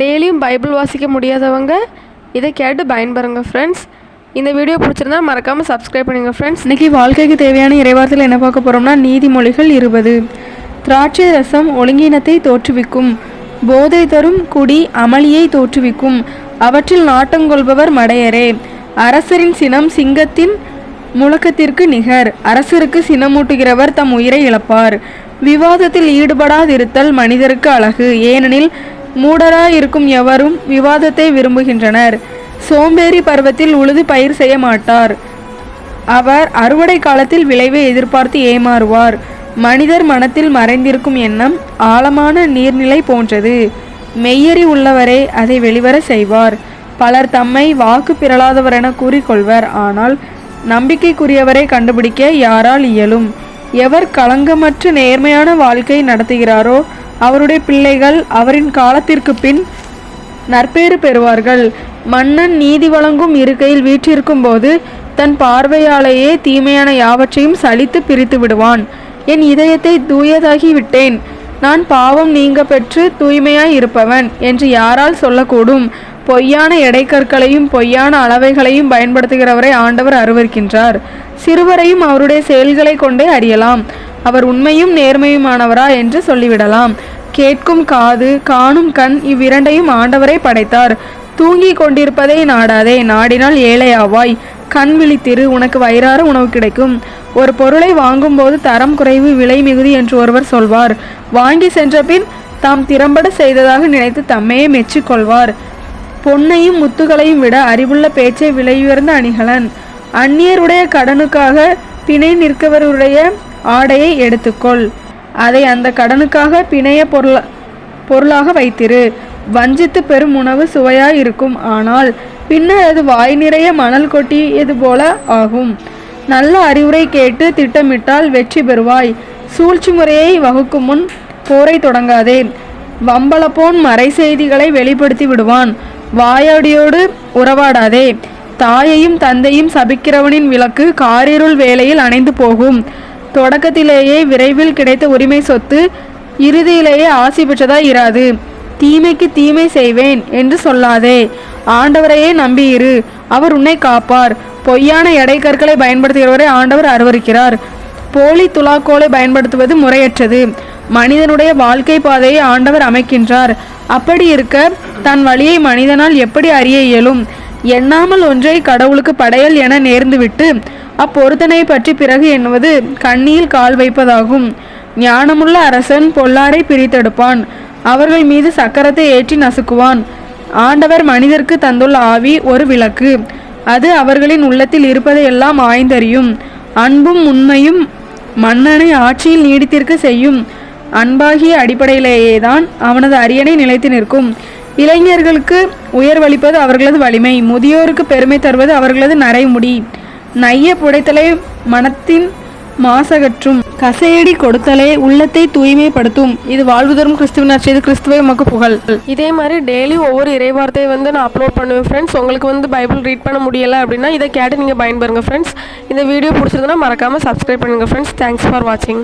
டெய்லியும் பைபிள் வாசிக்க முடியாதவங்க இதை கேட்டு பயன்பெறுங்க ஃப்ரெண்ட்ஸ் இந்த வீடியோ பிடிச்சிருந்தா மறக்காமல் சப்ஸ்கிரைப் பண்ணுங்கள் ஃப்ரெண்ட்ஸ் இன்றைக்கி வாழ்க்கைக்கு தேவையான இறைவாரத்தில் என்ன பார்க்க போகிறோம்னா நீதிமொழிகள் இருபது. திராட்சை ரசம் ஒழுங்கினத்தை தோற்றுவிக்கும். போதை தரும் குடி அமளியை தோற்றுவிக்கும். அவற்றில் நாட்டங்கொள்பவர் மடையரே. அரசரின் சினம் சிங்கத்தின் முழக்கத்திற்கு நிகர். அரசருக்கு சினமூட்டுகிறவர் தம் உயிரை இழப்பார். விவாதத்தில் ஈடுபடாதிருத்தல் மனிதருக்கு அழகு. ஏனெனில் மூடராயிருக்கும் எவரும் விவாதத்தை விரும்புகின்றனர். சோம்பேறி பருவத்தில் உழுது பயிர் செய்ய மாட்டார். அவர் அறுவடை காலத்தில் விளைவை எதிர்பார்த்து ஏமாறுவார். மனிதர் மனத்தில் மறைந்திருக்கும் எண்ணம் ஆழமான நீர்நிலை போன்றது. மெய்யறி உள்ளவரே அதை வெளிவர செய்வார். பலர் தம்மை வாக்கு பிறளாதவர் என கூறிக்கொள்வர். ஆனால் நம்பிக்கைக்குரியவரை கண்டுபிடிக்க யாரால் இயலும்? எவர் களங்கமற்ற நேர்மையான வாழ்க்கை நடத்துகிறாரோ அவருடைய பிள்ளைகள் அவரின் காலத்திற்கு பின் நற்பேறு பெறுவார்கள். மன்னன் நீதி வழங்கும் இருக்கையில் வீற்றிருக்கும் போது தன் பார்வையாலேயே தீமையான யாவற்றையும் சலித்து பிரித்து விடுவான். என் இதயத்தை தூயதாகி விட்டேன். நான் பாவம் நீங்க பெற்று தூய்மையாய் இருப்பவன் என்று யாரால் சொல்லக்கூடும். பொய்யான எடைக்கற்களையும் பொய்யான அளவைகளையும் பயன்படுத்துகிறவரை ஆண்டவர் அருவருக்கின்றார். சிறுவரையும் அவருடைய செயல்களை கொண்டே அறியலாம். அவர் உண்மையும் நேர்மையுமானவரா என்று சொல்லிவிடலாம். கேட்கும் காது காணும் கண் இவ்விரண்டையும் ஆண்டவரே படைத்தார். தூங்கிக் கொண்டிருப்பதை நாடாதே நாடினால் ஏழையாவாய். கண் விழித்திரு உனக்கு வயிறார உணவு கிடைக்கும். ஒரு பொருளை வாங்கும்போது தரம் குறைவு விலை மிகுதி என்று ஒருவர் சொல்வார். வாங்கி சென்ற பின் தாம் திறம்பட செய்ததாக நினைத்து தம்மையே மெச்சிக்கொள்வார். பொன்னையும் முத்துகளையும் விட அறிவுள்ள பேச்சை விலையுயர்ந்த அணிகலன். அந்நியருடைய கடனுக்காக பிணை நிற்கவருடைய ஆடையை எடுத்துக்கொள். அதை அந்த கடனுக்காக பிணைய பொருள பொருளாக வைத்திரு. வஞ்சித்து பெரும் உணவு சுவையாய் இருக்கும் ஆனால் பின்னர் அது வாய் நிறைய மணல் கொட்டியது போல ஆகும். நல்ல அறிவுரை கேட்டு திட்டமிட்டால் வெற்றி பெறுவாய். சூழ்ச்சி முறையை வகுக்கும் முன் போரை தொடங்காதே. வம்பளப்போன் மறை செய்திகளை வெளிப்படுத்தி விடுவான். வாயாடியோடு உறவாடாதே. தாயையும் தந்தையும் சபிக்கிறவனின் விளக்கு காரிருள் வேளையில் அணைந்து போகும். தொடக்கத்திலேயே விரைவில் கிடைத்த உரிமை சொத்து இறுதியிலேயே ஆசி பெற்றதாய் இராது. தீமைக்கு தீமை செய்வேன் என்று சொல்லாதே. ஆண்டவரையே நம்பியிரு. அவர் உன்னை காப்பார். பொய்யான எடைக்கற்களை பயன்படுத்துகிறவரை ஆண்டவர் அருவருக்கிறார். போலி துலாக்கோலை பயன்படுத்துவது முறையற்றது. மனிதனுடைய வாழ்க்கை பாதையை ஆண்டவர் அமைக்கின்றார். அப்படி இருக்க தன் வழியை மனிதனால் எப்படி அறிய இயலும்? எண்ணாமல் ஒன்றை கடவுளுக்கு படையல் என நேர்ந்துவிட்டு அப்பொருத்தனை பற்றி பிறகு எண்ணுவது கண்ணியில் கால் வைப்பதாகும். ஞானமுள்ள அரசன் பொல்லாரை பிரித்தெடுப்பான். அவர்கள் மீது சக்கரத்தை ஏற்றி நசுக்குவான். ஆண்டவர் மனிதருக்கு தந்துள்ள ஆவி ஒரு விளக்கு. அது அவர்களின் உள்ளத்தில் இருப்பதையெல்லாம் ஆய்ந்தறியும். அன்பும் உண்மையும் மன்னனை ஆட்சியில் நீடித்திருக்க செய்யும். அன்பாகிய அடிப்படையிலேயே தான் அவனது அரியணை நிலைத்து நிற்கும். இளைஞர்களுக்கு உயர்வளிப்பது அவர்களது வலிமை. முதியோருக்கு பெருமை தருவது அவர்களது நரைமுடி. நைய புடைத்தலை மனத்தின் மாசகற்றும் கசையடி கொடுத்தலே உள்ளத்தை தூய்மைப்படுத்தும். இது வாழ்வு தரும் கிறிஸ்துவின் நற்செய்தி கிறிஸ்துவை உமக்கு புகழ். இதே மாதிரி டெய்லி ஒவ்வொரு இறைவார்த்தையை வந்து நான் அப்லோட் பண்ணுவேன் ஃப்ரெண்ட்ஸ் உங்களுக்கு வந்து பைபிள் ரீட் பண்ண முடியலை அப்படின்னா இதை கேட்டு நீங்கள் பயன்பெறுங்க ஃப்ரெண்ட்ஸ் இந்த வீடியோ பிடிச்சிருந்தனா மறக்காமல் சப்ஸ்கிரைப் பண்ணுங்கள் ஃப்ரெண்ட்ஸ் தேங்க்ஸ் ஃபார் வாட்சிங்